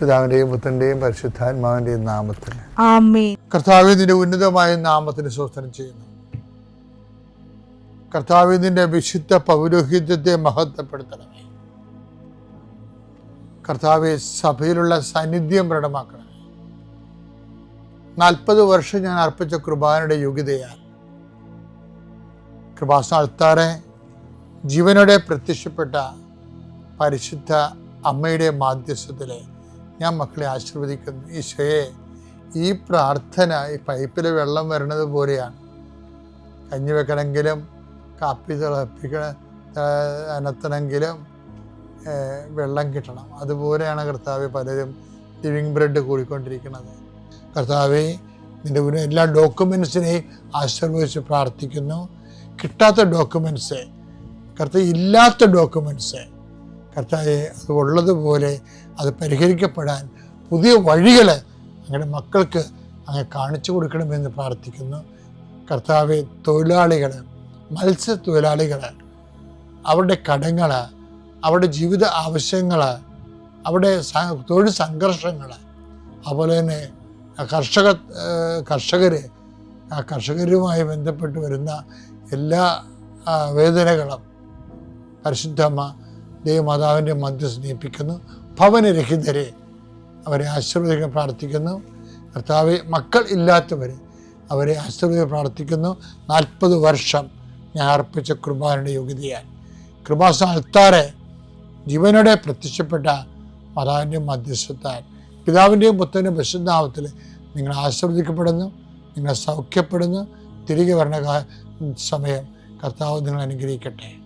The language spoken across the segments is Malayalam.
പിതാവിന്റെയും പുത്രന്റെയും പരിശുദ്ധാത്മാവിന്റെയും നാമത്തിൽ. കർത്താവ് നിന്റെ ഉന്നതമായ നാമത്തിന് സ്വസ്ഥനം ചെയ്യുന്നു. കർത്താവ് നിന്റെ വിശുദ്ധ പൗരോഹിത്യത്തെ മഹത്വപ്പെടുത്തണമേ. കർത്താവെ സഭയിലുള്ള സാന്നിധ്യം പ്രകടമാക്കണമേ. നാൽപ്പത് വർഷം ഞാൻ അർപ്പിച്ച കൃപാനയുടെ യോഗ്യതയാൽ. കൃപാസ്ഥാനത്താറെ ജീവനോടെ പ്രത്യക്ഷപ്പെട്ട പരിശുദ്ധ അമ്മയുടെ മാധ്യസ്ഥത്തിലെ ഞാൻ മക്കളെ ആശീർവദിക്കുന്നു. ഈശോയെ ഈ പ്രാർത്ഥന ഈ പൈപ്പിൽ വെള്ളം വരണത് പോലെയാണ്. കഞ്ഞി വെക്കണമെങ്കിലും കാപ്പി തിളപ്പിക്കണ അനത്തണമെങ്കിലും വെള്ളം കിട്ടണം. അതുപോലെയാണ് കർത്താവ് പലരും ലിവിങ് ബ്രെഡ് കൂടിക്കൊണ്ടിരിക്കുന്നത്. കർത്താവ് നിന്റെ എല്ലാ ഡോക്യുമെൻസിനെയും ആശീർവദിച്ച് പ്രാർത്ഥിക്കുന്നു. കിട്ടാത്ത ഡോക്യുമെന്റ്സ് കർത്താവ് ഇല്ലാത്ത ഡോക്യുമെന്റ്സ് കർത്താവെ അത് ഉള്ളതുപോലെ അത് പരിഹരിക്കപ്പെടാൻ പുതിയ വഴികൾ അങ്ങയുടെ മക്കൾക്ക് അങ്ങ് കാണിച്ചു കൊടുക്കണമെന്ന് പ്രാർത്ഥിക്കുന്നു. കർത്താവെ തൊഴിലാളികൾ മത്സ്യത്തൊഴിലാളികൾ അവരുടെ കടങ്ങൾ അവരുടെ ജീവിത ആവശ്യങ്ങൾ അവരുടെ തൊഴിൽ സംഘർഷങ്ങൾ അതുപോലെ തന്നെ കർഷക കർഷകർ ആ കർഷകരുമായി ബന്ധപ്പെട്ട് വരുന്ന എല്ലാ വേദനകളും പരിശുദ്ധമ്മ ദൈവമാതാവിന്റെ മധ്യസ്ഥ സ്നേഹിപ്പിക്കുന്നു ഭവനരഹിതരെ അവരെ ആശീർവദിക്കാൻ പ്രാർത്ഥിക്കുന്നു. കർത്താവ് മക്കൾ ഇല്ലാത്തവർ അവരെ ആശീർവദിക്കാൻ പ്രാർത്ഥിക്കുന്നു. നാൽപ്പത് വർഷം ഞാൻ അർപ്പിച്ച കൃപാനയുടെ യോഗ്യതയാൽ. കൃപാസ അൾത്താറെ ജീവനോടെ പ്രത്യക്ഷപ്പെട്ട മാതാവിന്റെ മധ്യസ്ഥത്താൽ പിതാവിന്റെയും പുത്രന്റെയും പ്രശുദ്ധാവത്തിൽ നിങ്ങൾ ആശ്രവദിക്കപ്പെടുന്നു നിങ്ങൾ സൗഖ്യപ്പെടുന്നു. തിരികെ വരണ സമയം കർത്താവ് നിങ്ങൾ അനുഗ്രഹിക്കട്ടെ.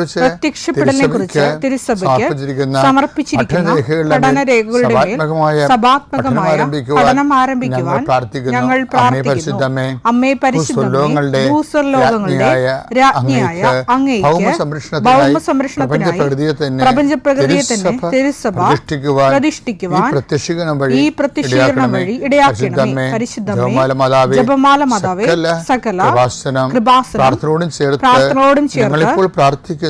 കുറിച്ച് പ്രത്യക്ഷപ്പെടലിനെ കുറിച്ച് തിരുസഭയ്ക്ക് സമർപ്പിച്ചിരിക്കുന്ന പഠന രേഖകളുടെ സഭാത്മകമായ പഠനം ആരംഭിക്കുവാൻ ഞങ്ങൾ പ്രാർത്ഥിക്കുന്നു. അമ്മേ ഭൂസ്വർലോകങ്ങളുടെ രാജ്ഞിയായ അങ്ങേക്ക് ഭൗമ സംരക്ഷണത്തിനായി തന്നെ തിരുസഭ പ്രതിഷ്ഠിക്കുവാൻ ഈ പ്രത്യക്ഷീകരണം വഴി ഇടയാക്കണമേ. പരിശുദ്ധമേ ജപമാല മാതാവേ സകല കൃപാസനം പ്രാർത്ഥനയോടും ചേർത്ത് ഞങ്ങളിപ്പോൾ പ്രാർത്ഥിക്കുന്ന.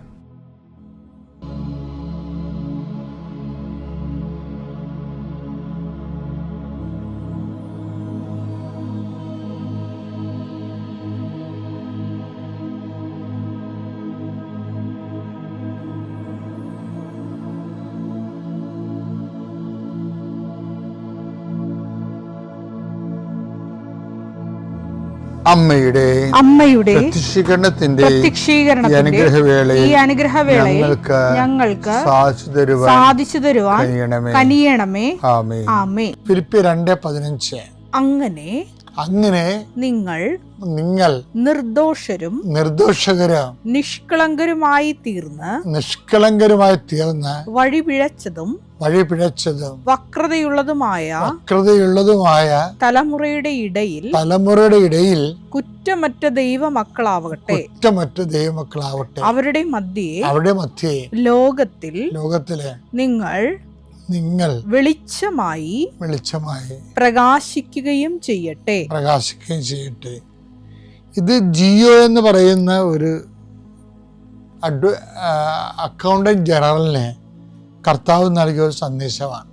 അമ്മയുടെ അമ്മയുടെ പ്രത്യക്ഷീകരണത്തിന്റെ അനുഗ്രഹവേള അനുഗ്രഹവേളയിൽ ഈ അനുഗ്രഹവേളയിൽ ഞങ്ങൾക്ക് ഞങ്ങൾക്ക് സാധിച്ചു തരുവാൻ സാധിച്ചു തരുവാൻ കനിയണമേ. ആമേ ആമേ ഫിലിപ്പി രണ്ട് പതിനഞ്ച്. അങ്ങനെ അങ്ങനെ നിങ്ങൾ നിങ്ങൾ നിർദോഷരും നിർദോഷകരും നിഷ്കളങ്കരുമായി തീർന്ന് നിഷ്കളങ്കരുമായി തീർന്ന് വഴിപിഴച്ചതും വഴിപിഴച്ചതും വക്രതയുള്ളതുമായ വക്രതയുള്ളതുമായ തലമുറയുടെ ഇടയിൽ തലമുറയുടെ ഇടയിൽ കുറ്റമറ്റ ദൈവമക്കളാവട്ടെ കുറ്റമറ്റ ദൈവമക്കളാവട്ടെ അവരുടെ മധ്യേ അവരുടെ മധ്യേ ലോകത്തിൽ ലോകത്തിലെ നിങ്ങൾ നിങ്ങൾ വെളിച്ചമായി വെളിച്ചമായി പ്രകാശിക്കുകയും ചെയ്യട്ടെ. പ്രകാശിക്കുകയും ചെയ്യട്ടെ. ഇത് ജിയോ എന്ന് പറയുന്ന ഒരു അഡ്വ അക്കൗണ്ടന്റ് ജനറലിന് കർത്താവ് നൽകിയ ഒരു സന്ദേശമാണ്.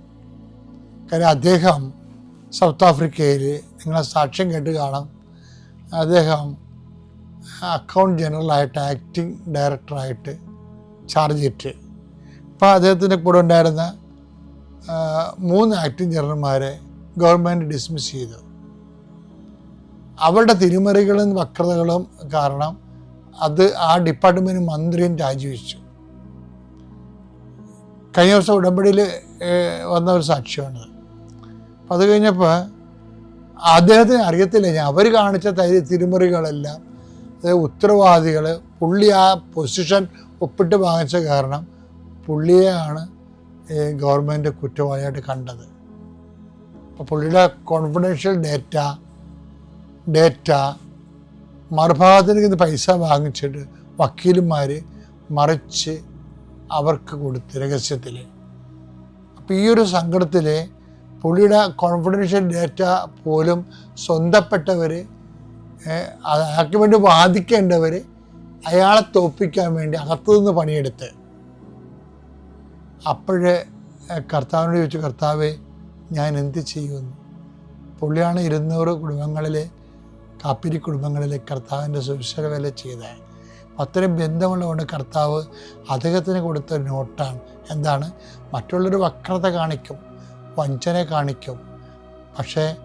കാര്യം അദ്ദേഹം സൗത്ത് ആഫ്രിക്കയിൽ നിങ്ങളെ സാക്ഷ്യം കേട്ട് കാണാം. അദ്ദേഹം അക്കൗണ്ട് ജനറലായിട്ട് ആക്ടിങ് ഡയറക്ടറായിട്ട് ചാർജ് ചെയ്തിട്ട് അപ്പോൾ അദ്ദേഹത്തിന്റെ കൂടെ ഉണ്ടായിരുന്ന മൂന്ന് ആക്ടിങ് ജനറൽമാരെ ഗവൺമെന്റ് ഡിസ്മിസ് ചെയ്തു. അവരുടെ തിരിമറികളും വക്രതകളും കാരണം അത് ആ ഡിപ്പാർട്ട്മെന്റ് മന്ത്രിയും രാജിവെച്ചു. കഴിഞ്ഞ ദിവസം ഉടമ്പടിയിൽ വന്ന ഒരു സാക്ഷ്യമാണ് അപ്പം അത് കഴിഞ്ഞപ്പോൾ അദ്ദേഹത്തിന് അറിയത്തില്ല ഞാൻ അവർ കാണിച്ച തരി തിരിമറികളെല്ലാം ഉത്തരവാദികൾ പുള്ളി ആ പൊസിഷൻ ഒപ്പിട്ട് വാങ്ങിച്ച കാരണം പുള്ളിയെയാണ് ഗവൺമെന്റ് കുറ്റവാളിയായിട്ട് കണ്ടത്. അപ്പോൾ പുള്ളിയുടെ കോൺഫിഡൻഷ്യൽ ഡേറ്റ ഡേറ്റ മറുഭാഗത്തിന് ഇന്ന് പൈസ വാങ്ങിച്ചിട്ട് വക്കീലന്മാർ മറിച്ച് അവർക്ക് കൊടുത്ത് രഹസ്യത്തിൽ അപ്പോൾ ഈ ഒരു സങ്കടത്തിൽ പുള്ളിയുടെ കോൺഫിഡൻഷ്യൽ ഡേറ്റ പോലും സ്വന്തപ്പെട്ടവർ അയാൾക്ക് വേണ്ടി വാദിക്കേണ്ടവർ അയാളെ തോപ്പിക്കാൻ വേണ്ടി അകത്തുനിന്ന് പണിയെടുത്ത്. അപ്പോഴേ കർത്താവിനോട് ചോദിച്ചു കർത്താവെ ഞാൻ എന്ത് ചെയ്യുമെന്ന്? പുള്ളിയാണ് ഇരുന്നൂറ് കുടുംബങ്ങളിലെ കാപ്പിരി കുടുംബങ്ങളിലെ കർത്താവിന്റെ സുവിശേഷ വില ചെയ്തത്. അത്രയും ബന്ധമുള്ളതുകൊണ്ട് കർത്താവ് അദ്ദേഹത്തിന് കൊടുത്ത നോട്ടാണ്. എന്താണ്? മറ്റുള്ളൊരു വക്രത കാണിക്കും വഞ്ചന കാണിക്കും. പക്ഷേ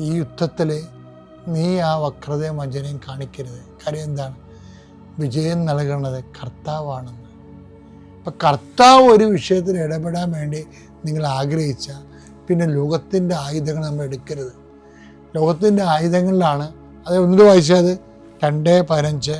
ഈ യുദ്ധത്തിൽ നീ ആ വക്രതയും വഞ്ചനയും കാണിക്കരുത്. കാര്യം എന്താണ്? വിജയം നൽകുന്നത് കർത്താവാണെന്ന്. അപ്പം കർത്താവ് ഒരു വിഷയത്തിൽ ഇടപെടാൻ വേണ്ടി നിങ്ങൾ ആഗ്രഹിച്ച പിന്നെ ലോകത്തിന്റെ ആയുധങ്ങൾ നമ്മൾ എടുക്കരുത്. ലോകത്തിന്റെ ആയുധങ്ങളിലാണ് അത് ഒന്നിട്ട് വായിച്ചത് രണ്ട് പതിനഞ്ച്.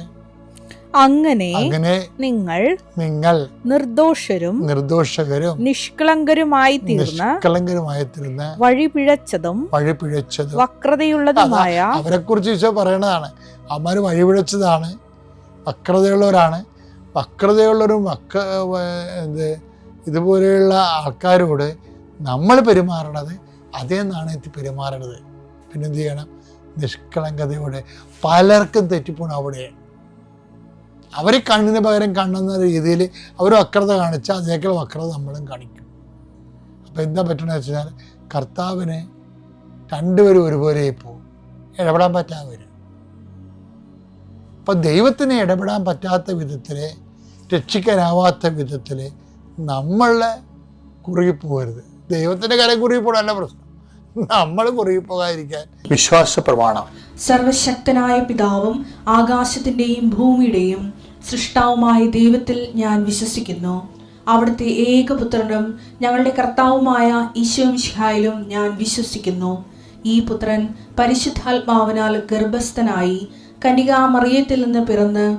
അങ്ങനെ അങ്ങനെ നിങ്ങൾ നിങ്ങൾ നിർദോഷരും നിർദോഷകരും നിഷ്കളങ്കരുമായി തീർന്ന നിഷ്കളങ്കരുമായി തീർന്ന വഴിപിഴച്ചതും വഴിപിഴച്ചതും. വക്രതയുള്ളതുമായ അവരെ കുറിച്ച് ഈശോ പറയണതാണ്. അവന്മാർ വഴിപിഴച്ചതാണ്. വക്രതയുള്ളവരാണ്. വക്രതയുള്ളവരും മക്ക എന്ത് ഇതുപോലെയുള്ള ആൾക്കാരോട് നമ്മൾ പെരുമാറണത് അതേ നാണയത്തിൽ പെരുമാറണത്. പിന്നെന്ത് ചെയ്യണം? നിഷ്കളങ്കതയോടെ പലർക്കും തെറ്റിപ്പോണം അവിടെ. അവർ കണ്ണിന് പകരം കണ്ണെന്ന രീതിയിൽ അവർ വക്രത കാണിച്ചാൽ അതേക്കാൾ വക്രത നമ്മളും കാണിക്കും. അപ്പോൾ എന്താ പറ്റണമെന്ന് വെച്ചാൽ കർത്താവിന് രണ്ടുപേരും ഒരുപോലെ പോകും ഇടപെടാൻ പറ്റാതെ വരും അപ്പം ദൈവത്തിന് ഇടപെടാൻ പറ്റാത്ത വിധത്തിൽ രക്ഷിക്കാനാവാത്ത വിധത്തിൽ നമ്മളെ കുറുകി പോകരുത്. ദൈവത്തിന്റെ കുറുകി പോകാനല്ല പ്രശ്നം. നമ്മൾ കുറുകി പോകാതിരിക്കാൻ വിശ്വാസ പ്രമാണം സർവശക്തനായ പിതാവും ആകാശത്തിന്റെയും ഭൂമിയുടെയും സൃഷ്ടാവുമായ ദൈവത്തിൽ ഞാൻ വിശ്വസിക്കുന്നു. അവിടുത്തെ ഏകപുത്രനും ഞങ്ങളുടെ കർത്താവുമായ ഈശോമിഷിഹായിലും ഞാൻ വിശ്വസിക്കുന്നു. ഈ പുത്രൻ പരിശുദ്ധാത്മാവിനാൽ ഗർഭസ്ഥനായി കനികാമറിയത്തിൽ നിന്ന് പിറന്ന്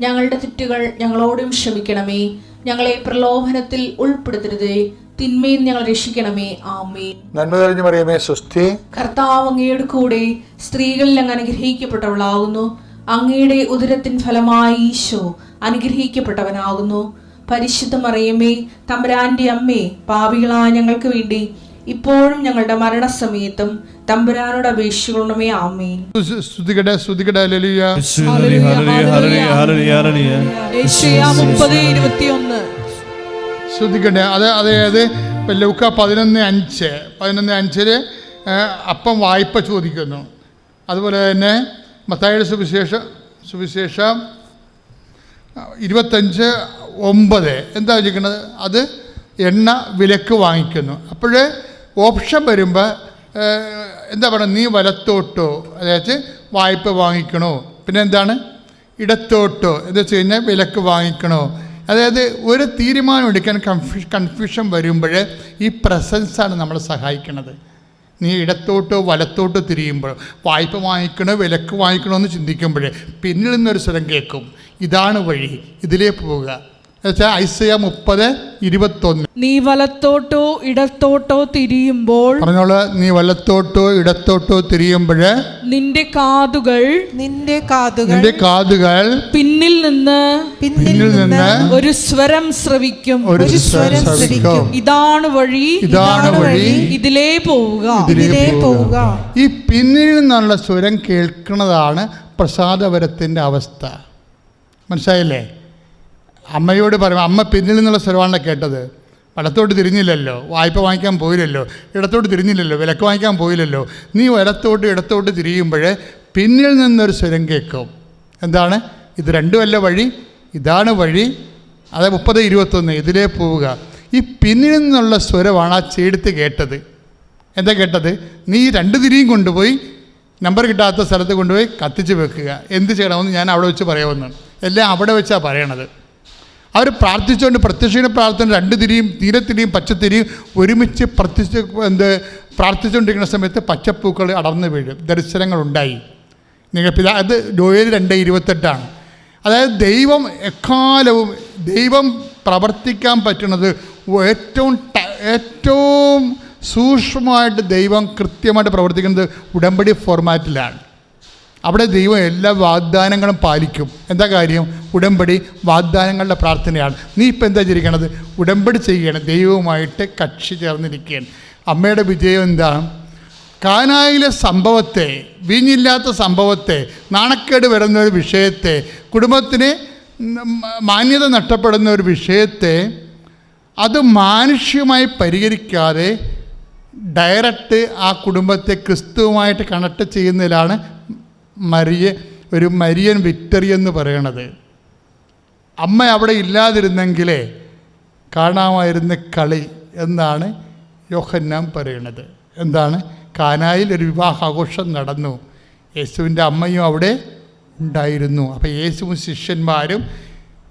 ഞങ്ങളുടെ തെറ്റുകൾ ഞങ്ങളോടും ക്ഷമിക്കണമേ. ഞങ്ങളെ പ്രലോഭനത്തിൽ ഉൾപ്പെടുത്തരുതേ. തിന്മയിൽ ഞങ്ങൾ രക്ഷിക്കണമേ. ആമേൻ. നന്മ തെളിഞ്ഞു പറയുമേ സ്വസ്തി. കർത്താവ് അങ്ങയുടെ കൂടെ സ്ത്രീകളിൽ അങ്ങ് അനുഗ്രഹിക്കപ്പെട്ടവളാകുന്നു. അങ്ങയുടെ ഉദരത്തിൻ ഫലമായി ഈശോ അനുഗ്രഹിക്കപ്പെട്ടവനാകുന്നു. പരിശുദ്ധ മറിയമ്മേ തമ്പുരാന്റെ അമ്മേ പാവികളായ ഞങ്ങൾക്ക് വേണ്ടി ഇപ്പോഴും ഞങ്ങളുടെ മരണസമയത്തും തമ്പുരാനോട് അപേക്ഷിക്കണമേ ആമേൻ. ഹല്ലേലൂയ. ഹല്ലേലൂയ, ഹല്ലേലൂയ, അത് അതായത് ലൂക്ക ലൗക്ക പതിനൊന്ന് അഞ്ച്. പതിനൊന്ന് അഞ്ചിൽ അപ്പം വായ്പ ചോദിക്കുന്നു. അതുപോലെ തന്നെ മത്തായുടെ സുവിശേഷം സുവിശേഷം ഇരുപത്തഞ്ച് ഒമ്പത്. എന്താ ചോദിക്കുന്നത് അത് എണ്ണ വിലക്ക് വാങ്ങിക്കുന്നു. അപ്പോൾ ഓപ്ഷൻ വരുമ്പോൾ എന്താ പറയുക നീ വലത്തോട്ടോ അതായത് വായ്പ വാങ്ങിക്കണോ? പിന്നെ എന്താണ്? ഇടത്തോട്ടോ എന്ന് വെച്ച് കഴിഞ്ഞാൽ വിലക്ക് വാങ്ങിക്കണോ? അതായത് ഒരു തീരുമാനം എടുക്കാൻ കൺഫ്യൂ കൺഫ്യൂഷൻ വരുമ്പോൾ ഈ പ്രസൻസാണ് നമ്മളെ സഹായിക്കുന്നത് നീ ഇടത്തോട്ടോ വലത്തോട്ടോ തിരിയുമ്പോൾ വായ്പ വാങ്ങിക്കണോ വിലക്ക് വാങ്ങിക്കണോ എന്ന് ചിന്തിക്കുമ്പോൾ പിന്നിൽ നിന്നൊരു സ്വരം കേൾക്കും. ഇതാണ് വഴി. ഇതിലേ പോവുക. എന്നുവെച്ചാൽ ഐസയ മുപ്പത് ഇരുപത്തൊന്ന്. നീ വലത്തോട്ടോ ഇടത്തോട്ടോ തിരിയുമ്പോൾ പറഞ്ഞോൾ നീ വലത്തോട്ടോ ഇടത്തോട്ടോ തിരിയുമ്പോൾ നിന്റെ കാതുകൾ നിന്റെ കാതുകൾ നിന്റെ കാതുകൾ പിന്നിൽ നിന്ന് പിന്നിൽ നിന്ന് ഒരു സ്വരം ശ്രവിക്കും. ഒരു സ്വരം ശ്രവിക്കും. ഇതാണ് വഴി. ഇതാണ് വഴി. ഇതിലേ പോവുക. ഇതിലേ പോവുക. ഈ പിന്നിൽ നിന്നുള്ള സ്വരം കേൾക്കുന്നതാണ് പ്രസാദവരത്തിന്റെ അവസ്ഥ. മനസ്സിലായില്ലേ? അമ്മയോട് പറയും അമ്മ പിന്നിൽ നിന്നുള്ള സ്വരമാണല്ലോ കേട്ടത്. വലത്തോട്ട് തിരിഞ്ഞില്ലല്ലോ വായ്പ വാങ്ങിക്കാൻ പോയില്ലല്ലോ ഇടത്തോട്ട് തിരിഞ്ഞില്ലല്ലോ വിലക്ക് വാങ്ങിക്കാൻ പോയില്ലല്ലോ. നീ വലത്തോട്ട് ഇടത്തോട്ട് തിരിയുമ്പോൾ പിന്നിൽ നിന്നൊരു സ്വരം കേൾക്കും. എന്താണ്? ഇത് രണ്ടുമല്ല വഴി ഇതാണ് വഴി. അത് മുപ്പത് ഇരുപത്തൊന്ന് ഇതിലേ പോവുക. ഈ പിന്നിൽ നിന്നുള്ള സ്വരമാണ് ആ ചേടുത്ത് കേട്ടത്. എന്താ കേട്ടത്? നീ രണ്ട് തിരിയും കൊണ്ടുപോയി നമ്പർ കിട്ടാത്ത സ്ഥലത്ത് കൊണ്ടുപോയി കത്തിച്ച് വെക്കുക. എന്ത് ചെയ്യണമെന്ന് ഞാൻ അവിടെ വെച്ച് പറയാമെന്ന് എല്ലാം അവിടെ വെച്ചാണ് പറയണത്. അവർ പ്രാർത്ഥിച്ചുകൊണ്ട് പ്രത്യക്ഷീണ പ്രാർത്ഥന രണ്ട് തിരിയും തീരത്തിരിയും പച്ചത്തിരിയും ഒരുമിച്ച് പ്രത്യക്ഷ എന്ത് പ്രാർത്ഥിച്ചുകൊണ്ടിരിക്കുന്ന സമയത്ത് പച്ചപ്പൂക്കൾ അടർന്നു വീഴും. ദർശനങ്ങളുണ്ടായി. നിങ്ങൾ പിതാ അത് ഡോയിൽ രണ്ട് ഇരുപത്തെട്ടാണ്. അതായത് ദൈവം എക്കാലവും ദൈവം പ്രവർത്തിക്കാൻ പറ്റുന്നത് ഏറ്റവും ഏറ്റവും സൂക്ഷ്മമായിട്ട് ദൈവം കൃത്യമായിട്ട് പ്രവർത്തിക്കുന്നത് ഉടമ്പടി ഫോർമാറ്റിലാണ് അവിടെ ദൈവം എല്ലാ വാഗ്ദാനങ്ങളും പാലിക്കും. എന്താ കാര്യം? ഉടമ്പടി വാഗ്ദാനങ്ങളുടെ പ്രാർത്ഥനയാണ്. നീ ഇപ്പം എന്താ ചിരിക്കണത്? ഉടമ്പടി ചെയ്യണം ദൈവവുമായിട്ട് കക്ഷി ചേർന്നിരിക്കുകയാണ്. അമ്മയുടെ വിജയം എന്താ? കാനായിലെ സംഭവത്തെ വീഞ്ഞില്ലാത്ത സംഭവത്തെ നാണക്കേട് വരുന്ന ഒരു വിഷയത്തെ കുടുംബത്തിന് മാന്യത നഷ്ടപ്പെടുന്ന ഒരു വിഷയത്തെ അത് മാനുഷ്യമായി പരിഹരിക്കാതെ ഡയറക്റ്റ് ആ കുടുംബത്തെ ക്രിസ്തുവുമായിട്ട് കണക്ട് ചെയ്യുന്നതിലാണ് മരിയ ഒരു മരിയൻ വിക്ടറി എന്ന് പറയണത്. അമ്മ അവിടെ ഇല്ലാതിരുന്നെങ്കിലേ കാണാമായിരുന്ന കളി എന്നാണ് യോഹന്നാൻ പറയണത്. എന്താണ്? കാനായിൽ ഒരു വിവാഹാഘോഷം നടന്നു. യേശുവിന്റെ അമ്മയും അവിടെ ഉണ്ടായിരുന്നു. അപ്പോൾ യേശുവും ശിഷ്യന്മാരും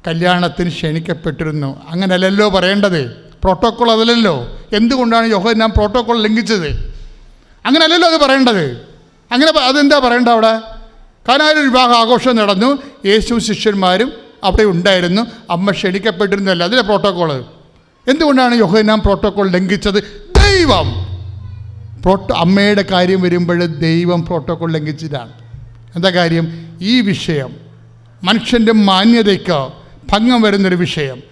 കല്യാണത്തിന് ക്ഷണിക്കപ്പെട്ടിരുന്നു. അങ്ങനല്ലല്ലോ പറയേണ്ടത്? പ്രോട്ടോക്കോൾ അതല്ലല്ലോ. എന്തുകൊണ്ടാണ് യോഹന്നാൻ പ്രോട്ടോക്കോൾ ലംഘിച്ചത്? അങ്ങനല്ലല്ലോ അത് പറയേണ്ടത്. അങ്ങനെ അതെന്താ പറയേണ്ടത് അവിടെ? കാനായിൽ വിവാഹ ആഘോഷം നടന്നു. യേശുവും ശിഷ്യന്മാരും അവിടെ ഉണ്ടായിരുന്നു. അമ്മ ക്ഷണിക്കപ്പെട്ടിരുന്നല്ല അതിലെ പ്രോട്ടോക്കോൾ എന്തുകൊണ്ടാണ് യോഹനാം പ്രോട്ടോക്കോൾ ലംഘിച്ചത്? ദൈവം. പ്രോട്ടോ അമ്മയുടെ കാര്യം വരുമ്പോൾ ദൈവം പ്രോട്ടോക്കോൾ ലംഘിച്ചിട്ടാണ്. എന്താ കാര്യം? ഈ വിഷയം മനുഷ്യന്റെ മാന്യതയ്ക്ക് ഭംഗം വരുന്നൊരു വിഷയം.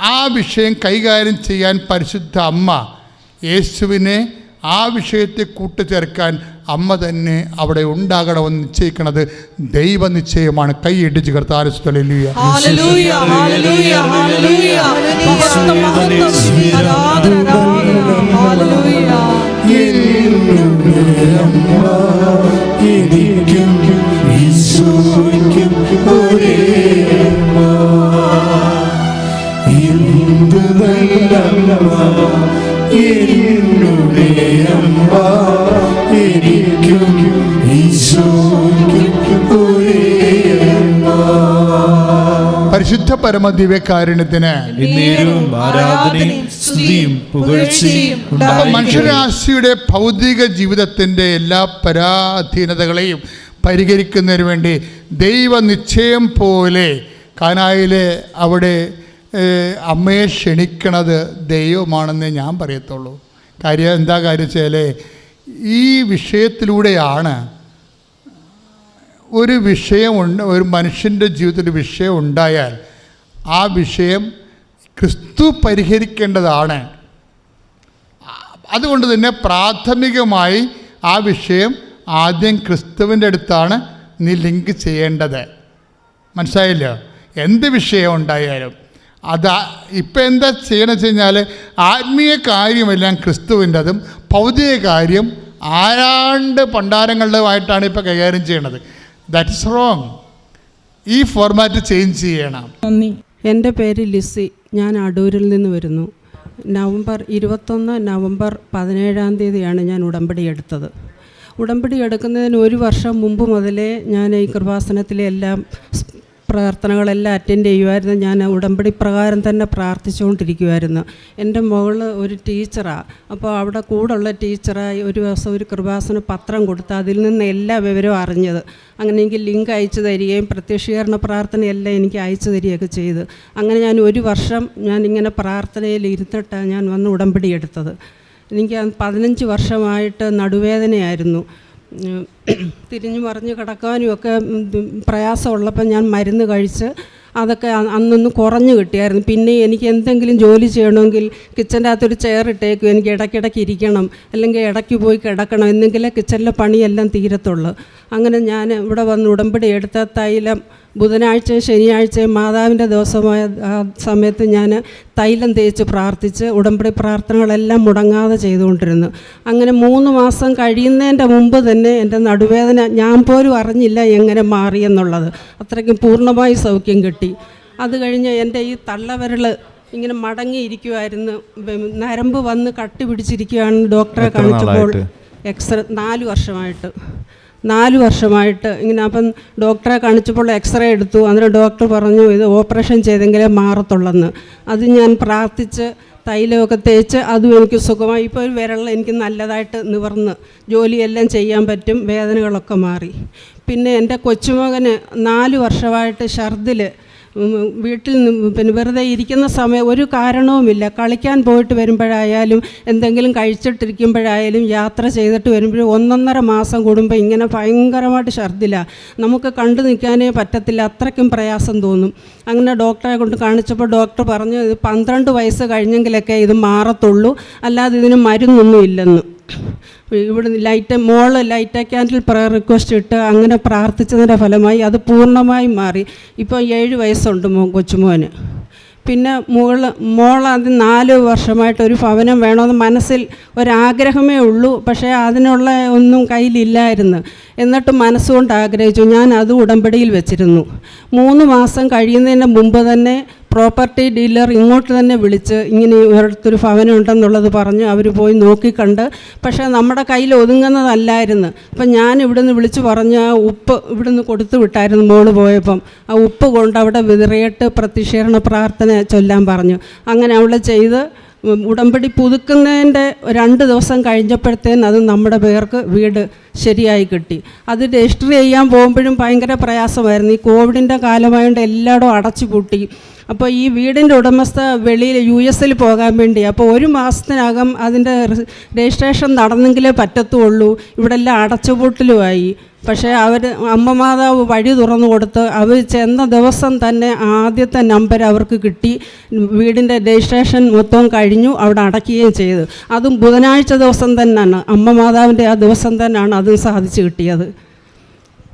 ആ വിഷയം കൈകാര്യം ചെയ്യാൻ പരിശുദ്ധ അമ്മ യേശുവിനെ ആ വിഷയത്തെ കൂട്ടുചേർക്കാൻ അമ്മ തന്നെ അവിടെ ഉണ്ടാകണമെന്ന് നിശ്ചയിക്കുന്നത് ദൈവനിശ്ചയമാണ് കൈയിടിച്ച് കർത്താരസ്തലിയ ഹല്ലേലൂയ. ഹല്ലേലൂയ ഹല്ലേലൂയ പരമദിവ്യകാരുണ്യത്തിന്. മനുഷ്യരാശിയുടെ ഭൗതിക ജീവിതത്തിന്റെ എല്ലാ പരാധീനതകളെയും പരിഹരിക്കുന്നതിന് വേണ്ടി ദൈവ നിശ്ചയം പോലെ കാനായിലെ അവിടെ അമ്മയെ ക്ഷണിക്കണത് ദൈവമാണെന്ന് ഞാൻ പറയത്തുള്ളൂ കാര്യം എന്താ കാര്യം വെച്ചാൽ ഈ വിഷയത്തിലൂടെയാണ് ഒരു വിഷയമുണ്ട് ഒരു മനുഷ്യന്റെ ജീവിതത്തിൽ വിഷയം ഉണ്ടായാൽ ആ വിഷയം ക്രിസ്തു പരിഹരിക്കേണ്ടതാണ്. അതുകൊണ്ട് തന്നെ പ്രാഥമികമായി ആ വിഷയം ആദ്യം ക്രിസ്തുവിന്റെ അടുത്താണ് നീ ലിങ്ക് ചെയ്യേണ്ടത്. മനസ്സിലായില്ലോ? എന്ത് വിഷയം ഉണ്ടായാലും. അത് ഇപ്പം എന്താ ചെയ്യണമെന്ന് വെച്ച് കഴിഞ്ഞാൽ ആത്മീയ കാര്യമെല്ലാം ക്രിസ്തുവിന്റെതും ഭൗതിക കാര്യം ആരാണ്ട് പണ്ടാരങ്ങളുടെതുമായിട്ടാണ് ഇപ്പോൾ കൈകാര്യം ചെയ്യണത്. ദാറ്റ് ഇസ് റോങ് ഈ ഫോർമാറ്റ് ചേഞ്ച് ചെയ്യണം. നന്ദി. എന്റെ പേര് ലിസി. ഞാൻ അടൂരിൽ നിന്ന് വരുന്നു. നവംബർ ഇരുപത്തൊന്ന് നവംബർ പതിനേഴാം തീയതിയാണ് ഞാൻ ഉടമ്പടി എടുത്തത്. ഉടമ്പടി എടുക്കുന്നതിന് ഒരു വർഷം മുമ്പ് മുതലേ ഞാൻ ഈ കൃപാസനത്തിലെ എല്ലാം സ് പ്രാർത്ഥനകളെല്ലാം അറ്റൻഡ് ചെയ്യുമായിരുന്നു ഞാൻ ഉടമ്പടി പ്രകാരം തന്നെ പ്രാർത്ഥിച്ചുകൊണ്ടിരിക്കുമായിരുന്നു എന്റെ മകൾ ഒരു ടീച്ചറാണ് അപ്പോൾ അവിടെ കൂടുള്ള ടീച്ചറായി ഒരു ദിവസം ഒരു കൃപാസന പത്രം കൊടുത്ത് അതിൽ നിന്ന് എല്ലാ വിവരവും അറിഞ്ഞത്. അങ്ങനെ എനിക്ക് ലിങ്ക് അയച്ചു തരികയും പ്രത്യക്ഷീകരണ പ്രാർത്ഥനയെല്ലാം എനിക്ക് അയച്ചു തരികയൊക്കെ ചെയ്ത്. അങ്ങനെ ഞാൻ ഒരു വർഷം ഞാൻ ഇങ്ങനെ പ്രാർത്ഥനയിൽ ഇരുന്നിട്ടാണ് ഞാൻ വന്ന് ഉടമ്പടി എടുത്തത്. എനിക്ക് പതിനഞ്ച് വർഷമായിട്ട് നടുവേദനയായിരുന്നു. തിരിഞ്ഞു മറിഞ്ഞ് കിടക്കാനും ഒക്കെ പ്രയാസമുള്ളപ്പോൾ ഞാൻ മരുന്ന് കഴിച്ച് അതൊക്കെ അന്നൊന്ന് കുറഞ്ഞു കിട്ടിയായിരുന്നു. പിന്നെ എനിക്ക് എന്തെങ്കിലും ജോലി ചെയ്യണമെങ്കിൽ കിച്ചന്റെ അകത്തൊരു ചെയർ ഇട്ടേക്കും എനിക്ക് ഇടയ്ക്കിടയ്ക്ക് ഇരിക്കണം അല്ലെങ്കിൽ ഇടയ്ക്ക് പോയി കിടക്കണം എന്നെങ്കിലേ കിച്ചണിലെ പണിയെല്ലാം തീരത്തുള്ളൂ. അങ്ങനെ ഞാൻ ഇവിടെ വന്ന് ഉടമ്പടി എടുത്ത തൈലം ബുധനാഴ്ച ശനിയാഴ്ച മാതാവിന്റെ ദിവസമായ ആ സമയത്ത് ഞാൻ തൈലം തേച്ച് പ്രാർത്ഥിച്ച് ഉടമ്പടി പ്രാർത്ഥനകളെല്ലാം മുടങ്ങാതെ ചെയ്തുകൊണ്ടിരുന്നു. അങ്ങനെ മൂന്ന് മാസം കഴിയുന്നതിന്റെ മുമ്പ് തന്നെ എന്റെ നടുവേദന ഞാൻ പോലും അറിഞ്ഞില്ല എങ്ങനെ മാറിയെന്നുള്ളത് അത്രയ്ക്കും പൂർണമായി സൗഖ്യം കിട്ടി. അത് കഴിഞ്ഞ് എന്റെ ഈ തള്ളവിരൽ ഇങ്ങനെ മടങ്ങിയിരിക്കുമായിരുന്നു നരമ്പ് വന്ന് കട്ടി പിടിച്ചിരിക്കുകയാണ് ഡോക്ടറെ കാണിച്ചപ്പോൾ എക്സ് എക്സ്റേ നാല് വർഷമായിട്ട്. നാല് വർഷമായിട്ട് ഇങ്ങനെ അപ്പം ഡോക്ടറെ കാണിച്ചപ്പോൾ എക്സ്റേ എടുത്തു. അന്നേരം ഡോക്ടർ പറഞ്ഞു ഇത് ഓപ്പറേഷൻ ചെയ്തെങ്കിലേ മാറത്തുള്ളെന്ന്. അത് ഞാൻ പ്രാർത്ഥിച്ച് തൈലമൊക്കെ തേച്ച് അതും എനിക്ക് സുഖമായി. ഇപ്പോൾ ഒരു വിരളിൽ എനിക്ക് നല്ലതായിട്ട് നിവർന്ന് ജോലിയെല്ലാം ചെയ്യാൻ പറ്റും വേദനകളൊക്കെ മാറി. പിന്നെ എന്റെ കൊച്ചുമകന് നാല് വർഷമായിട്ട് ഛർദിൽ ഉം, വീട്ടിൽ നിന്ന് പിന്നെ വെറുതെ ഇരിക്കുന്ന സമയം ഒരു കാരണവുമില്ല. കളിക്കാൻ പോയിട്ട് വരുമ്പോഴായാലും എന്തെങ്കിലും കഴിച്ചിട്ടിരിക്കുമ്പോഴായാലും യാത്ര ചെയ്തിട്ട് വരുമ്പോഴും ഒന്നൊന്നര മാസം കൂടുമ്പോൾ ഇങ്ങനെ ഭയങ്കരമായിട്ട് ഛർദ്ദില്ല നമുക്ക് കണ്ടു നിൽക്കാനേ പറ്റത്തില്ല അത്രയ്ക്കും പ്രയാസം തോന്നും. അങ്ങനെ ഡോക്ടറെ കൊണ്ട് കാണിച്ചപ്പോൾ ഡോക്ടർ പറഞ്ഞു ഇത് പന്ത്രണ്ട് വയസ്സ് കഴിഞ്ഞെങ്കിലൊക്കെ ഇത് മാറത്തുള്ളൂ അല്ലാതെ ഇതിന് മരുന്നൊന്നും ഇല്ലെന്ന്. ഇവിടെ ലൈറ്റ് മോൾ ലൈറ്റ് ക്യാൻഡിൽ പ്രയർ റിക്വസ്റ്റ് ഇട്ട് അങ്ങനെ പ്രാർത്ഥിച്ചതിന്റെ ഫലമായി അത് പൂർണമായി മാറി. ഇപ്പോൾ ഏഴ് വയസ്സുണ്ട് മോ കൊച്ചുമോന്. പിന്നെ മുകൾ മോൾ അത് നാല് വർഷമായിട്ട് ഒരു ഭവനം വേണമെന്ന് മനസ്സിൽ ഒരാഗ്രഹമേ ഉള്ളൂ പക്ഷേ അതിനുള്ള ഒന്നും കയ്യിലില്ലായിരുന്നു. എന്നിട്ട് മനസ്സുകൊണ്ട് ആഗ്രഹിച്ചു ഞാൻ അത് ഉടമ്പടിയിൽ വെച്ചിരുന്നു. മൂന്ന് മാസം കഴിയുന്നതിന് മുമ്പ് തന്നെ പ്രോപ്പർട്ടി ഡീലർ ഇങ്ങോട്ട് തന്നെ വിളിച്ച് ഇങ്ങനെ ഒരിടത്തൊരു ഭവനം ഉണ്ടെന്നുള്ളത് പറഞ്ഞ് അവർ പോയി നോക്കിക്കണ്ട്. പക്ഷേ നമ്മുടെ കയ്യിൽ ഒതുങ്ങുന്നതല്ലായിരുന്നു. അപ്പം ഞാൻ ഇവിടുന്ന് വിളിച്ച് പറഞ്ഞ് ആ ഉപ്പ് ഇവിടുന്ന് കൊടുത്തു വിട്ടായിരുന്നു മോൾ പോയപ്പം. ആ ഉപ്പ് കൊണ്ട് അവിടെ വിതറിയിട്ട് പ്രതിഷേധ പ്രാർത്ഥന ചൊല്ലാൻ പറഞ്ഞു. അങ്ങനെ അവൾ ചെയ്ത് ഉടമ്പടി പുതുക്കുന്നതിന്റെ രണ്ട് ദിവസം കഴിഞ്ഞപ്പോഴത്തേന് അത് നമ്മുടെ പേർക്ക് വീട് ശരിയായി കിട്ടി. അത് രജിസ്റ്റർ ചെയ്യാൻ പോകുമ്പോഴും ഭയങ്കര പ്രയാസമായിരുന്നു. ഈ കോവിഡിന്റെ കാലമായതുകൊണ്ട് എല്ലായിടും അടച്ചു പൂട്ടി അപ്പോൾ ഈ വീടിന്റെ ഉടമസ്ഥ വെളിയിൽ യു എസിൽ പോകാൻ വേണ്ടി അപ്പോൾ ഒരു മാസത്തിനകം അതിന്റെ രജിസ്ട്രേഷൻ നടന്നെങ്കിലേ പറ്റത്തുള്ളൂ. ഇവിടെ എല്ലാം അടച്ചുപൂട്ടലുമായി. പക്ഷേ അവർ അമ്മ മാതാവ് വഴി തുറന്നു കൊടുത്ത് അവർ ചെന്ന ദിവസം തന്നെ ആദ്യത്തെ നമ്പർ അവർക്ക് കിട്ടി. വീടിന്റെ രജിസ്ട്രേഷൻ മൊത്തം കഴിഞ്ഞു അവിടെ അടയ്ക്കുകയും ചെയ്തു. അതും ബുധനാഴ്ച ദിവസം തന്നെയാണ് അമ്മ മാതാവിന്റെ ആ ദിവസം തന്നെയാണ് അതും സാധിച്ചു കിട്ടിയത്.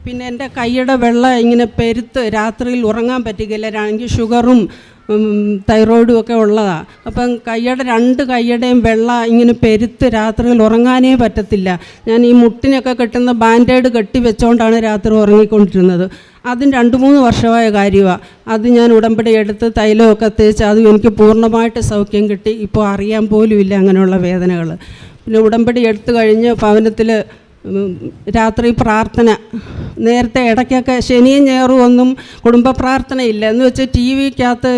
പിന്നെ എന്റെ കൈയുടെ വെള്ളം ഇങ്ങനെ പെരുത്ത് രാത്രിയിൽ ഉറങ്ങാൻ പറ്റുകയില്ല. ആണെങ്കിൽ ഷുഗറും തൈറോയിഡും ഒക്കെ ഉള്ളതാണ് അപ്പം കൈയുടെ രണ്ട് കൈയുടെയും വെള്ളം ഇങ്ങനെ പെരുത്ത് രാത്രിയിൽ ഉറങ്ങാനേ പറ്റത്തില്ല. ഞാൻ ഈ മുട്ടിനൊക്കെ കെട്ടുന്ന ബാൻഡേഡ് കെട്ടി വെച്ചുകൊണ്ടാണ് രാത്രി ഉറങ്ങിക്കൊണ്ടിരുന്നത്. അതും രണ്ട് മൂന്ന് വർഷമായ കാര്യമാണ് അത് ഞാൻ ഉടമ്പടി എടുത്ത് തൈലമൊക്കെ തേച്ച് അതും എനിക്ക് പൂർണമായിട്ട് സൗഖ്യം കിട്ടി. ഇപ്പോൾ അറിയാൻ പോലും ഇല്ല അങ്ങനെയുള്ള വേദനകൾ പിന്നെ ഉടമ്പടി എടുത്തു കഴിഞ്ഞ് ഭവനത്തിൽ രാത്രി പ്രാർത്ഥന. നേരത്തെ ഇടയ്ക്കൊക്കെ ശനിയും ഞായറും ഒന്നും കുടുംബ പ്രാർത്ഥന ഇല്ല. എന്ന് വെച്ചാൽ ടി വിക്കകത്ത്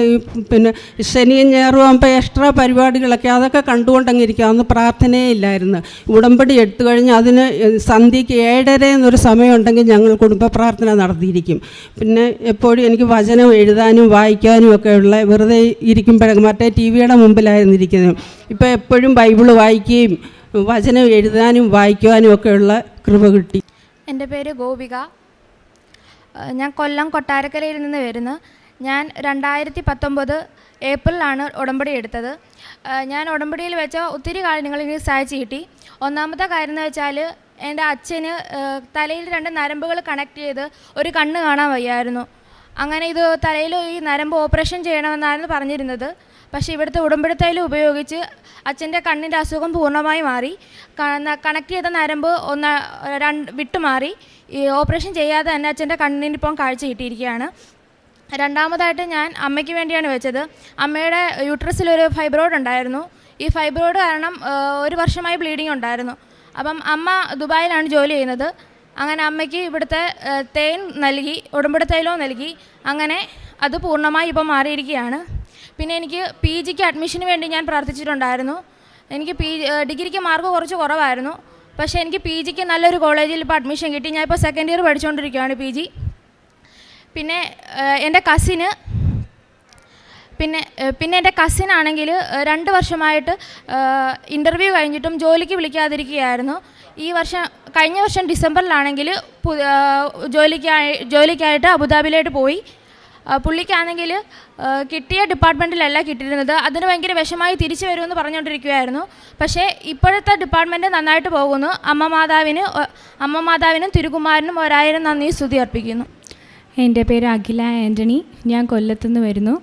പിന്നെ ശനിയും ഞായറും ആകുമ്പോൾ എക്സ്ട്രാ പരിപാടികളൊക്കെ അതൊക്കെ കണ്ടുകൊണ്ടങ്ങ് പ്രാർത്ഥനയേ ഇല്ലായിരുന്നു. ഉടമ്പടി എടുത്തു കഴിഞ്ഞ് അതിന് സന്ധ്യയ്ക്ക് ഏഴര എന്നൊരു സമയമുണ്ടെങ്കിൽ ഞങ്ങൾ കുടുംബ പ്രാർത്ഥന നടത്തിയിരിക്കും. പിന്നെ എപ്പോഴും എനിക്ക് വചനം എഴുതാനും വായിക്കാനും ഒക്കെ ഉള്ള വെറുതെ ഇരിക്കുമ്പോഴൊക്കെ മറ്റേ ടി വിയുടെ മുമ്പിലായിരുന്നു ഇരിക്കുന്നത് ഇപ്പോൾ എപ്പോഴും ബൈബിൾ വായിക്കുകയും വചനം എഴുതാനും വായിക്കുവാനും ഒക്കെയുള്ള കൃപ കിട്ടി. എന്റെ പേര് ഗോപിക. ഞാൻ കൊല്ലം കൊട്ടാരക്കരയിൽ നിന്ന് വരുന്നു. ഞാൻ രണ്ടായിരത്തി പത്തൊമ്പത് ഏപ്രിലാണ് ഉടമ്പടി എടുത്തത്. ഞാൻ ഉടമ്പടിയിൽ വെച്ച ഒത്തിരി കാര്യങ്ങൾ എനിക്ക് സഹായിച്ച് കിട്ടി. ഒന്നാമത്തെ കാര്യം എന്ന് വെച്ചാൽ എന്റെ അച്ഛന് തലയിൽ രണ്ട് നരമ്പുകൾ കണക്ട് ചെയ്ത് ഒരു കണ്ണ് കാണാൻ വയ്യായിരുന്നു. അങ്ങനെ ഇത് തലയിൽ ഈ നരമ്പ് ഓപ്പറേഷൻ ചെയ്യണമെന്നായിരുന്നു പറഞ്ഞിരുന്നത്. പക്ഷേ ഇവിടുത്തെ ഉടമ്പടിത്തൈൽ ഉപയോഗിച്ച് അച്ഛന്റെ കണ്ണിന്റെ അസുഖം പൂർണമായി മാറി. കണക്ട് ചെയ്ത നരമ്പ് ഒന്ന് രണ്ട് വിട്ടുമാറി. ഓപ്പറേഷൻ ചെയ്യാതെ തന്നെ അച്ഛന്റെ കണ്ണിന് ഇപ്പം കാഴ്ച കിട്ടിയിരിക്കുകയാണ്. രണ്ടാമതായിട്ട് ഞാൻ അമ്മയ്ക്ക് വേണ്ടിയാണ് വെച്ചത്. അമ്മയുടെ യൂട്രസിൽ ഒരു ഫൈബ്രോയിഡ് ഉണ്ടായിരുന്നു. ഈ ഫൈബ്രോയിഡ് കാരണം ഒരു വർഷമായി ബ്ലീഡിംഗ് ഉണ്ടായിരുന്നു. അപ്പം അമ്മ ദുബായിലാണ് ജോലി ചെയ്യുന്നത്. അങ്ങനെ അമ്മയ്ക്ക് ഇവിടുത്തെ തേൻ നൽകി ഉടമ്പടി നൽകി. അങ്ങനെ അത് പൂർണമായി ഇപ്പം മാറിയിരിക്കുകയാണ്. പിന്നെ എനിക്ക് പി ജിക്ക് അഡ്മിഷന് വേണ്ടി ഞാൻ പ്രാർത്ഥിച്ചിട്ടുണ്ടായിരുന്നു. എനിക്ക് പി ഡിഗ്രിക്ക് മാർക്ക് കുറച്ച് കുറവായിരുന്നു. പക്ഷേ എനിക്ക് പി ജിക്ക് നല്ലൊരു കോളേജിൽ ഇപ്പോൾ അഡ്മിഷൻ കിട്ടി. ഞാൻ ഇപ്പോൾ സെക്കൻഡ് ഇയർ പഠിച്ചുകൊണ്ടിരിക്കുകയാണ് പി ജി പിന്നെ എന്റെ കസിന് പിന്നെ പിന്നെ എന്റെ കസിനാണെങ്കിൽ രണ്ട് വർഷമായിട്ട് ഇന്റർവ്യൂ കഴിഞ്ഞിട്ടും ജോലിക്ക് വിളിക്കാതിരിക്കുകയായിരുന്നു. ഈ വർഷം കഴിഞ്ഞ വർഷം ഡിസംബറിലാണെങ്കിൽ ജോലിക്കായി ജോലിക്കായിട്ട് അബുദാബിയിലോട്ട് പോയി. പുള്ളിക്കാണെങ്കിൽ കിട്ടിയ ഡിപ്പാർട്ട്മെന്റിലല്ല കിട്ടിയിരുന്നത്. അതിന് ഭയങ്കര വിഷമായി തിരിച്ചു വരുമെന്ന് പറഞ്ഞുകൊണ്ടിരിക്കുകയായിരുന്നു പക്ഷേ ഇപ്പോഴത്തെ ഡിപ്പാർട്ട്മെന്റ് നന്നായിട്ട് പോകുന്നു. അമ്മ മാതാവിന് അമ്മ മാതാവിനും തിരുകുമാരനും ഒരായിരം നന്ദി സ്തുതി അർപ്പിക്കുന്നു. എന്റെ പേര് അഖില ആന്റണി ഞാൻ കൊല്ലത്തുനിന്ന് വരുന്നു.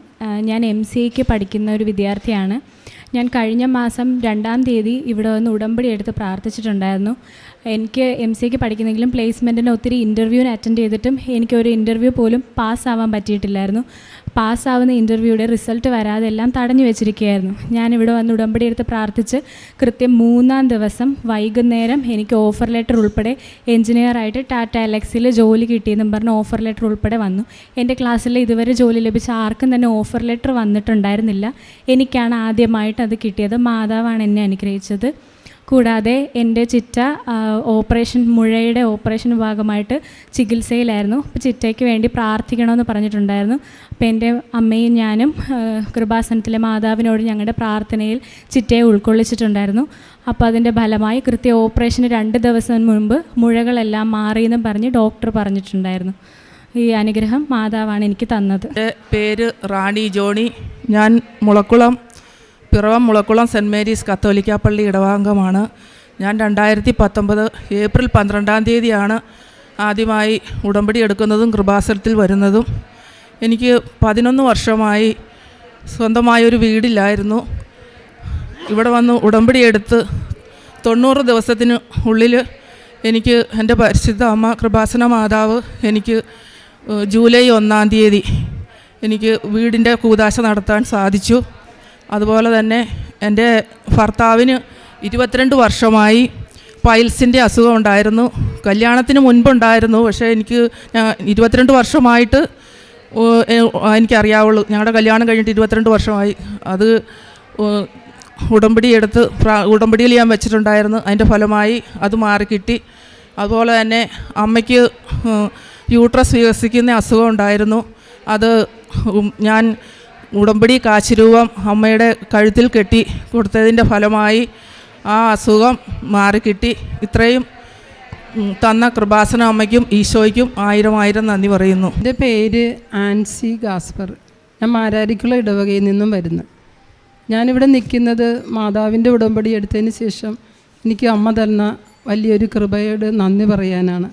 ഞാൻ എം സി എക്ക് പഠിക്കുന്ന ഒരു വിദ്യാർത്ഥിയാണ്. ഞാൻ കഴിഞ്ഞ മാസം രണ്ടാം തീയതി ഇവിടെ വന്ന് ഉടമ്പടി എടുത്ത് പ്രാർത്ഥിച്ചിട്ടുണ്ടായിരുന്നു. എനിക്ക് എം സി എക്ക് പഠിക്കുന്നെങ്കിലും പ്ലേസ്മെന്റിന് ഒത്തിരി ഇന്റർവ്യൂവിന് അറ്റൻഡ് ചെയ്തിട്ടും എനിക്കൊരു ഇന്റർവ്യൂ പോലും പാസ്സാവാൻ പറ്റിയിട്ടില്ലായിരുന്നു. പാസ്സാവുന്ന ഇന്റർവ്യൂയുടെ റിസൾട്ട് വരാതെ എല്ലാം തടഞ്ഞു വെച്ചിരിക്കുകയായിരുന്നു. ഞാനിവിടെ വന്ന് ഉടമ്പടി എടുത്ത് പ്രാർത്ഥിച്ച് കൃത്യം മൂന്നാം ദിവസം വൈകുന്നേരം എനിക്ക് ഓഫർ ലെറ്റർ ഉൾപ്പെടെ എഞ്ചിനീയറായിട്ട് ടാറ്റ അലക്സിൽ ജോലി കിട്ടിയെന്നും പറഞ്ഞ് ഓഫർ ലെറ്റർ ഉൾപ്പെടെ വന്നു. എന്റെ ക്ലാസ്സിൽ ഇതുവരെ ജോലി ലഭിച്ച ആർക്കും തന്നെ ഓഫർ ലെറ്റർ വന്നിട്ടുണ്ടായിരുന്നില്ല. എനിക്കാണ് ആദ്യമായിട്ട് അത് കിട്ടിയത്. മാതാവാണ് എന്നെ അനുഗ്രഹിച്ചത്. കൂടാതെ എന്റെ ചിറ്റ ഓപ്പറേഷൻ മുഴയുടെ ഓപ്പറേഷൻ ഭാഗമായിട്ട് ചികിത്സയിലായിരുന്നു. അപ്പോൾ ചിറ്റയ്ക്ക് വേണ്ടി പ്രാർത്ഥിക്കണമെന്ന് പറഞ്ഞിട്ടുണ്ടായിരുന്നു. അപ്പോൾ എന്റെ അമ്മയും ഞാനും കൃപാസനത്തിലെ മാതാവിനോട് ഞങ്ങളുടെ പ്രാർത്ഥനയിൽ ചിറ്റയെ ഉൾക്കൊള്ളിച്ചിട്ടുണ്ടായിരുന്നു. അപ്പോൾ അതിന്റെ ഫലമായി കൃത്യ ഓപ്പറേഷന് രണ്ട് ദിവസം മുൻപ് മുഴകളെല്ലാം മാറിയെന്നും പറഞ്ഞ് ഡോക്ടർ പറഞ്ഞിട്ടുണ്ടായിരുന്നു. ഈ അനുഗ്രഹം മാതാവാണ് എനിക്ക് തന്നത്. പേര് റാണി ജോണി. ഞാൻ മുളക്കുളം പിറവം മുളക്കുളം സെന്റ് മേരീസ് കത്തോലിക്ക പള്ളി ഇടവാംഗമാണ്. ഞാൻ രണ്ടായിരത്തി പത്തൊമ്പത് ഏപ്രിൽ പന്ത്രണ്ടാം തീയതിയാണ് ആദ്യമായി ഉടമ്പടി എടുക്കുന്നതും കൃപാസനത്തിൽ വരുന്നതും. എനിക്ക് പതിനൊന്ന് വർഷമായി സ്വന്തമായൊരു വീടില്ലായിരുന്നു. ഇവിടെ വന്ന് ഉടമ്പടി എടുത്ത് തൊണ്ണൂറ് ദിവസത്തിന് ഉള്ളിൽ എനിക്ക് എന്റെ പരിശുദ്ധ അമ്മ കൃപാസന മാതാവ് എനിക്ക് ജൂലൈ ഒന്നാം തീയതി എനിക്ക് വീടിന്റെ കൂതാശ നടത്താൻ സാധിച്ചു. അതുപോലെ തന്നെ എന്റെ ഭർത്താവിന് ഇരുപത്തിരണ്ട് വർഷമായി പൈൽസിന്റെ അസുഖം ഉണ്ടായിരുന്നു. കല്യാണത്തിന് മുൻപുണ്ടായിരുന്നു. പക്ഷേ എനിക്ക് ഇരുപത്തിരണ്ട് വർഷമായിട്ട് എനിക്കറിയാവുള്ളൂ. ഞങ്ങളുടെ കല്യാണം കഴിഞ്ഞിട്ട് ഇരുപത്തിരണ്ട് വർഷമായി. അത് ഉടമ്പടി എടുത്ത് ഉടമ്പടിയിൽ ഞാൻ വെച്ചിട്ടുണ്ടായിരുന്നു. അതിന്റെ ഫലമായി അത് മാറിക്കിട്ടി അതുപോലെ തന്നെ അമ്മയ്ക്ക് യൂട്രസ് വികസിക്കുന്ന അസുഖം ഉണ്ടായിരുന്നു. അത് ഞാൻ ഉടമ്പടി കാശിരൂപം അമ്മയുടെ കഴുത്തിൽ കെട്ടി കൊടുത്തതിന്റെ ഫലമായി ആ അസുഖം മാറിക്കിട്ടി. ഇത്രയും തന്ന കൃപാസന അമ്മയ്ക്കും ഈശോയ്ക്കും ആയിരം ആയിരം നന്ദി പറയുന്നു. എന്റെ പേര് ആൻസി ഗാസ്പർ. ഞാൻ മാരാരിക്കുള്ള ഇടവകയിൽ നിന്നും വരുന്നു. ഞാനിവിടെ നിൽക്കുന്നത് മാതാവിന്റെ ഉടമ്പടി എടുത്തതിന് ശേഷം എനിക്ക് അമ്മ തന്ന വലിയൊരു കൃപയോട് നന്ദി പറയാനാണ്.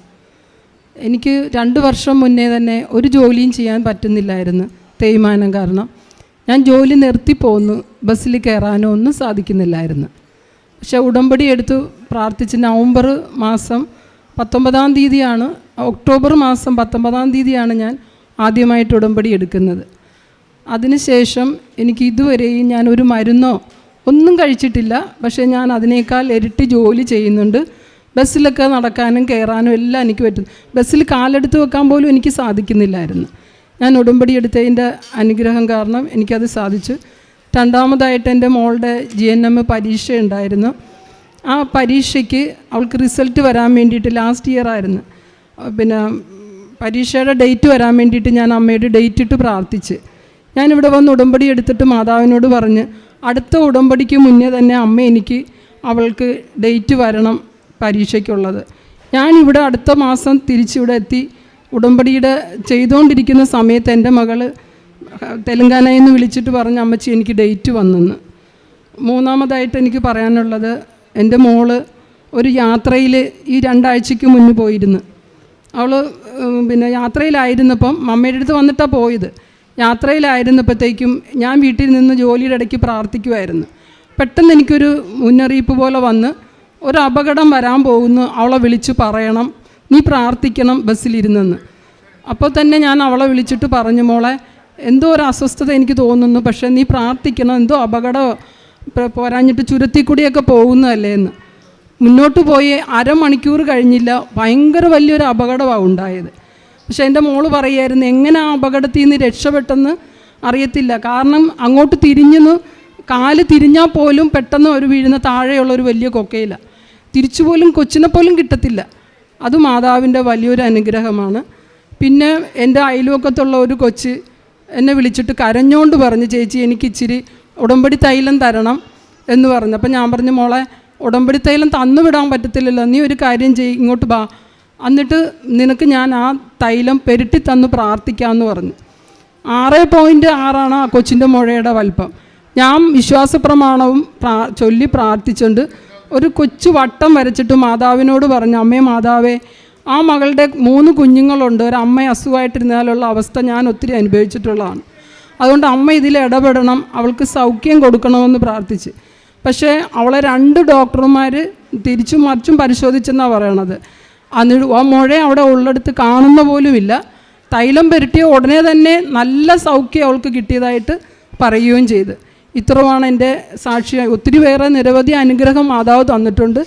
എനിക്ക് രണ്ട് വർഷം മുന്നേ തന്നെ ഒരു ജോലിയും ചെയ്യാൻ പറ്റുന്നില്ലായിരുന്നു തേയ്മാനം കാരണം. ഞാൻ ജോലി നിർത്തി പോന്നു. ബസ്സിൽ കയറാനോ ഒന്നും സാധിക്കുന്നില്ലായിരുന്നു. പക്ഷേ ഉടമ്പടി എടുത്തു പ്രാർത്ഥിച്ച് നവംബർ മാസം പത്തൊമ്പതാം തീയതിയാണ് ഒക്ടോബർ മാസം പത്തൊമ്പതാം തീയതിയാണ് ഞാൻ ആദ്യമായിട്ട് ഉടമ്പടി എടുക്കുന്നത്. അതിനുശേഷം എനിക്ക് ഇതുവരെയും ഞാൻ ഒരു മരുന്നോ ഒന്നും കഴിച്ചിട്ടില്ല. പക്ഷേ ഞാൻ അതിനേക്കാൾ ഇരട്ടി ജോലി ചെയ്യുന്നുണ്ട്. ബസ്സിലൊക്കെ നടക്കാനും കയറാനും എല്ലാം എനിക്ക് പറ്റുന്നു ബസ്സിൽ കാലെടുത്ത് വെക്കാൻ പോലും എനിക്ക് സാധിക്കുന്നില്ലായിരുന്നു. ഞാൻ ഉടമ്പടി എടുത്തതിന്റെ അനുഗ്രഹം കാരണം എനിക്കത് സാധിച്ചു. രണ്ടാമതായിട്ട് എന്റെ മോളുടെ ജി എൻ എം പരീക്ഷ ഉണ്ടായിരുന്നു. ആ പരീക്ഷയ്ക്ക് അവൾക്ക് റിസൾട്ട് വരാൻ വേണ്ടിയിട്ട് ലാസ്റ്റ് ഇയർ ആയിരുന്നു. പിന്നെ പരീക്ഷയുടെ ഡേറ്റ് വരാൻ വേണ്ടിയിട്ട് ഞാൻ അമ്മയുടെ ഡേറ്റ് ഇട്ട് പ്രാർത്ഥിച്ച്. ഞാനിവിടെ വന്ന് ഉടമ്പടി എടുത്തിട്ട് മാതാവിനോട് പറഞ്ഞ് അടുത്ത ഉടമ്പടിക്ക് മുന്നേ തന്നെ അമ്മ എനിക്ക് അവൾക്ക് ഡേറ്റ് വരണം പരീക്ഷയ്ക്കുള്ളത്. ഞാനിവിടെ അടുത്ത മാസം തിരിച്ചിവിടെ എത്തി ഉടമ്പടിയുടെ ചെയ്തുകൊണ്ടിരിക്കുന്ന സമയത്ത് എന്റെ മകൾ തെലങ്കാനയിൽ നിന്ന് വിളിച്ചിട്ട് പറഞ്ഞ് അമ്മച്ചി എനിക്ക് ഡേറ്റ് വന്നെന്ന്. മൂന്നാമതായിട്ട് എനിക്ക് പറയാനുള്ളത് എന്റെ മോൾ ഒരു യാത്രയിൽ ഈ രണ്ടാഴ്ചയ്ക്ക് മുന്നേ പോയിരുന്നു. അവൾ പിന്നെ യാത്രയിലായിരുന്നപ്പം മമ്മയുടെ അടുത്ത് വന്നിട്ടാണ് പോയത്. യാത്രയിലായിരുന്നപ്പോഴത്തേക്കും ഞാൻ വീട്ടിൽ നിന്ന് ജോലിയുടെ ഇടയ്ക്ക് പ്രാർത്ഥിക്കുമായിരുന്നു പെട്ടെന്ന് എനിക്കൊരു മുന്നറിയിപ്പ് പോലെ വന്ന് ഒരു അപകടം വരാൻ പോകുന്നു അവളെ വിളിച്ച് പറയണം. നീ പ്രാർത്ഥിക്കണം ബസ്സിലിരുന്നെന്ന്. അപ്പോൾ തന്നെ ഞാൻ അവളെ വിളിച്ചിട്ട് പറഞ്ഞു മോളെ എന്തോ ഒരു അസ്വസ്ഥത എനിക്ക് തോന്നുന്നു. പക്ഷേ നീ പ്രാർത്ഥിക്കണം എന്തോ അപകടം പോരാഞ്ഞിട്ട് പോരാഞ്ഞിട്ട് ചുരത്തിക്കൂടിയൊക്കെ പോകുന്നതല്ലേ എന്ന്. മുന്നോട്ട് പോയി അരമണിക്കൂർ കഴിഞ്ഞില്ല. ഭയങ്കര വലിയൊരു അപകടമാണ് ഉണ്ടായത്. പക്ഷേ എന്റെ മോൾ പറയായിരുന്നു എങ്ങനെ ആ അപകടത്തിൽ നിന്ന് രക്ഷപ്പെട്ടെന്ന് അറിയത്തില്ല. കാരണം അങ്ങോട്ട് തിരിഞ്ഞെന്ന് കാൽ തിരിഞ്ഞാൽ പോലും പെട്ടെന്ന് ഒരു വീഴുന്ന താഴെയുള്ള ഒരു വലിയ കൊക്കയില്ല തിരിച്ചു പോലും കൊച്ചിനെ പോലും കിട്ടത്തില്ല. അത് മാതാവിന്റെ വലിയൊരു അനുഗ്രഹമാണ്. പിന്നെ എന്റെ അയൽവക്കത്തുള്ള ഒരു കൊച്ച് എന്നെ വിളിച്ചിട്ട് കരഞ്ഞോണ്ട് പറഞ്ഞു ചേച്ചി എനിക്ക് ഇച്ചിരി ഉടമ്പടി തൈലം തരണം എന്ന് പറഞ്ഞു. അപ്പം ഞാൻ പറഞ്ഞു മോളെ ഉടമ്പടി തൈലം തന്നു വിടാൻ പറ്റത്തില്ലല്ലോ. നീ ഒരു കാര്യം ചെയ് ഇങ്ങോട്ട് വാ. എന്നിട്ട് നിനക്ക് ഞാൻ ആ തൈലം പെരുട്ടി തന്ന് പ്രാർത്ഥിക്കാമെന്ന് പറഞ്ഞു. ആറ് പോയിന്റ് ആറാണ് ആ കൊച്ചിന്റെ മുഴയുടെ വലിപ്പം. ഞാൻ വിശ്വാസ പ്രമാണവും പ്രാ ചൊല്ലി പ്രാർത്ഥിച്ചുകൊണ്ട് ഒരു കൊച്ചു വട്ടം വരച്ചിട്ട് മാതാവിനോട് പറഞ്ഞു അമ്മേ മാതാവേ ആ മകളുടെ മൂന്ന് കുഞ്ഞുങ്ങളുണ്ട്. ഒരു അമ്മ അസുഖമായിട്ടിരുന്നാലുള്ള അവസ്ഥ ഞാൻ ഒത്തിരി അനുഭവിച്ചിട്ടുള്ളതാണ്. അതുകൊണ്ട് അമ്മ ഇതിൽ ഇടപെടണം അവൾക്ക് സൗഖ്യം കൊടുക്കണമെന്ന് പ്രാർത്ഥിച്ച്. പക്ഷേ അവളെ രണ്ട് ഡോക്ടർമാർ തിരിച്ചും മറിച്ചും പരിശോധിച്ചെന്നാണ് പറയണത്. അന്ന് ആ മുഴ അവിടെ ഉള്ളെടുത്ത് കാണുന്ന പോലുമില്ല. തൈലം പുരട്ടിയ ഉടനെ തന്നെ നല്ല സൗഖ്യം അവൾക്ക് കിട്ടിയതായിട്ട് പറയുകയും ചെയ്ത്. ഇത്രയുമാണ് എന്റെ സാക്ഷിയായി. ഒത്തിരി വേറെ നിരവധി അനുഗ്രഹം മാതാവ് തന്നിട്ടുണ്ട്.